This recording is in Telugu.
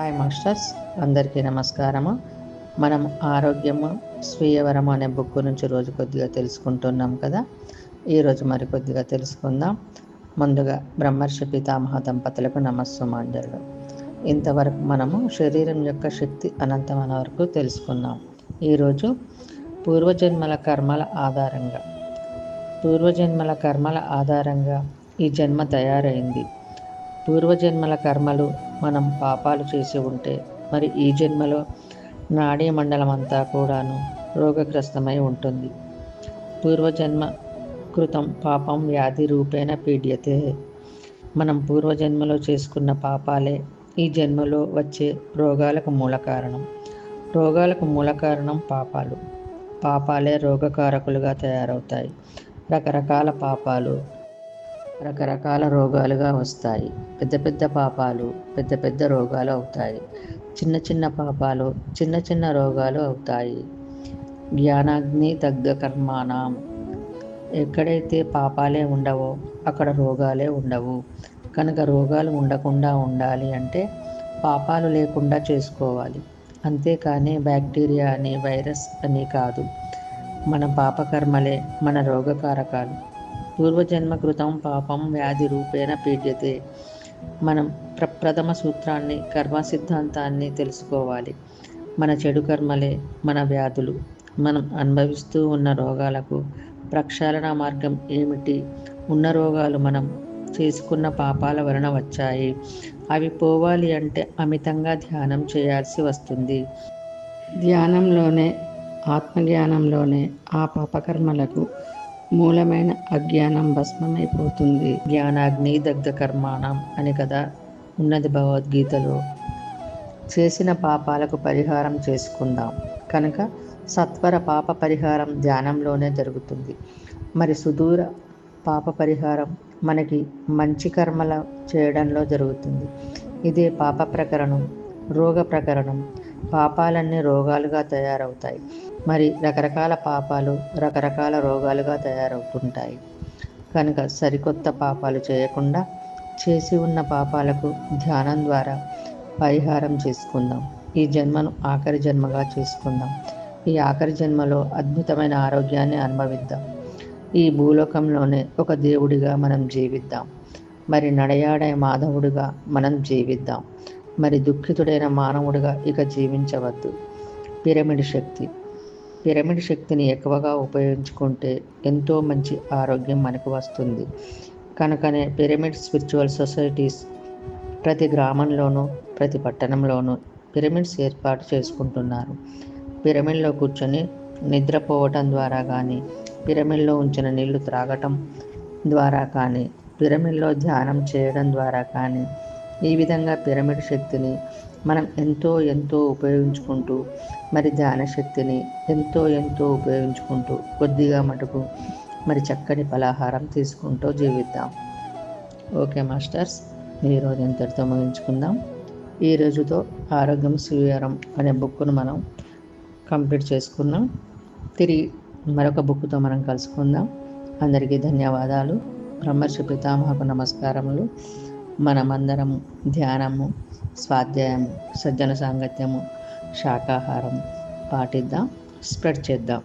హాయ్ మాస్టర్స్ అందరికీ నమస్కారము. మనం ఆరోగ్యము స్వీయవరము అనే బుక్ నుంచి రోజు కొద్దిగా తెలుసుకుంటున్నాం కదా. ఈరోజు మరి కొద్దిగా తెలుసుకుందాం. ముందుగా బ్రహ్మర్షి పితామహ దంపతులకు నమస్సుమాంజలు. ఇంతవరకు మనము శరీరం యొక్క శక్తి అనంతమైన వరకు తెలుసుకున్నాం ఈరోజు పూర్వజన్మల కర్మల ఆధారంగా. పూర్వజన్మల కర్మల ఆధారంగా ఈ జన్మ తయారైంది. పూర్వజన్మల కర్మలు మనం పాపాలు చేసి ఉంటే మరి ఈ జన్మలో నాడీ మండలం అంతా కూడాను రోగగ్రస్తమై ఉంటుంది. పూర్వజన్మ కృతం పాపం వ్యాధి రూపేణ పీడ్యతే. మనం పూర్వజన్మలో చేసుకున్న పాపాలే ఈ జన్మలో వచ్చే రోగాలకు మూల కారణం. రోగాలకు మూల కారణం పాపాలు. పాపాలే రోగకారకులుగా తయారవుతాయి. రకరకాల పాపాలు రకరకాల రోగాలుగా వస్తాయి. పెద్ద పెద్ద పాపాలు పెద్ద పెద్ద రోగాలు అవుతాయి. చిన్న చిన్న పాపాలు చిన్న చిన్న రోగాలు అవుతాయి. జ్ఞానాగ్ని తగ్గ కర్మానం. ఎక్కడైతే పాపాలే ఉండవో అక్కడ రోగాలే ఉండవు. కనుక రోగాలు ఉండకుండా ఉండాలి అంటే పాపాలు లేకుండా చేసుకోవాలి. అంతేకాని బ్యాక్టీరియా అని వైరస్ అని కాదు. మన పాపకర్మలే మన రోగకారకాలు. పూర్వజన్మ కృతం పాపం వ్యాధి రూపేణ పీడ్యతే. మనం ప్ర ప్రథమ సూత్రాన్ని కర్మ సిద్ధాంతాన్ని తెలుసుకోవాలి. మన చెడు కర్మలే మన వ్యాధులు. మనం అనుభవిస్తూ ఉన్న రోగాలకు ప్రక్షాళన మార్గం ఏమిటి? ఉన్న రోగాలు మనం చేసుకున్న పాపాల వలన వచ్చాయి. అవి పోవాలి అంటే అమితంగా ధ్యానం చేయాల్సి వస్తుంది. ధ్యానంలోనే ఆత్మజ్ఞానంలోనే ఆ పాపకర్మలకు మూలమైన అజ్ఞానం భస్మమైపోతుంది. జ్ఞానాగ్ని దగ్ధ కర్మాణం అని కదా ఉన్నది భగవద్గీతలో. చేసిన పాపాలకు పరిహారం చేసుకుందాం. కనుక సత్వర పాప పరిహారం ధ్యానంలోనే జరుగుతుంది. మరి సుదూర పాప పరిహారం మనకి మంచి కర్మల చేయడంలో జరుగుతుంది. ఇదే పాప ప్రకరణం రోగ ప్రకరణం పాపాలన్నీ రోగాలుగా తయారవుతాయి. మరి రకరకాల పాపాలు రకరకాల రోగాలుగా తయారవుతుంటాయి. కనుక సరికొత్త పాపాలు చేయకుండా చేసి ఉన్న పాపాలకు ధ్యానం ద్వారా పరిహారం చేసుకుందాం. ఈ జన్మను ఆఖరి జన్మగా చేసుకుందాం. ఈ ఆఖరి జన్మలో అద్భుతమైన ఆరోగ్యాన్ని అనుభవిద్దాం. ఈ భూలోకంలోనే ఒక దేవుడిగా మనం జీవిద్దాం. మరి నడయాడే మాధవుడిగా మనం జీవిద్దాం. మరి దుఃఖితుడైన మానవుడిగా ఇక జీవించవద్దు. పిరమిడ్ శక్తి. పిరమిడ్ శక్తిని ఎక్కువగా ఉపయోగించుకుంటే ఎంతో మంచి ఆరోగ్యం మనకు వస్తుంది. కనుకనే పిరమిడ్ స్పిరిచువల్ సొసైటీస్ ప్రతి గ్రామంలోనూ ప్రతి పట్టణంలోనూ పిరమిడ్స్ ఏర్పాటు చేసుకుంటున్నారు. పిరమిడ్లో కూర్చొని నిద్రపోవటం ద్వారా కానీ పిరమిడ్లో ఉంచిన నీళ్ళు త్రాగటం ద్వారా కానీ పిరమిడ్లో ధ్యానం చేయడం ద్వారా కానీ ఈ విధంగా పిరమిడ్ శక్తిని మనం ఎంతో ఎంతో ఉపయోగించుకుంటూ మరి ధ్యాన శక్తిని ఎంతో ఎంతో ఉపయోగించుకుంటూ కొద్దిగా మటుకు మరి చక్కని ఫలాహారం తీసుకుంటూ జీవిద్దాం. ఓకే మాస్టర్స్ ఈరోజు ఇంతటితో ముగించుకుందాం. ఈ రోజుతో ఆరోగ్యం స్వీకారం అనే బుక్ను మనం కంప్లీట్ చేసుకున్నాం. తిరిగి మరొక బుక్తో మనం కలుసుకుందాం. అందరికీ ధన్యవాదాలు. బ్రహ్మర్షి పితామహకు నమస్కారములు. మనమందరము ధ్యానము స్వాధ్యాయము సజ్జన సాంగత్యము శాకాహారం పాటిద్దాం స్ప్రెడ్ చేద్దాం.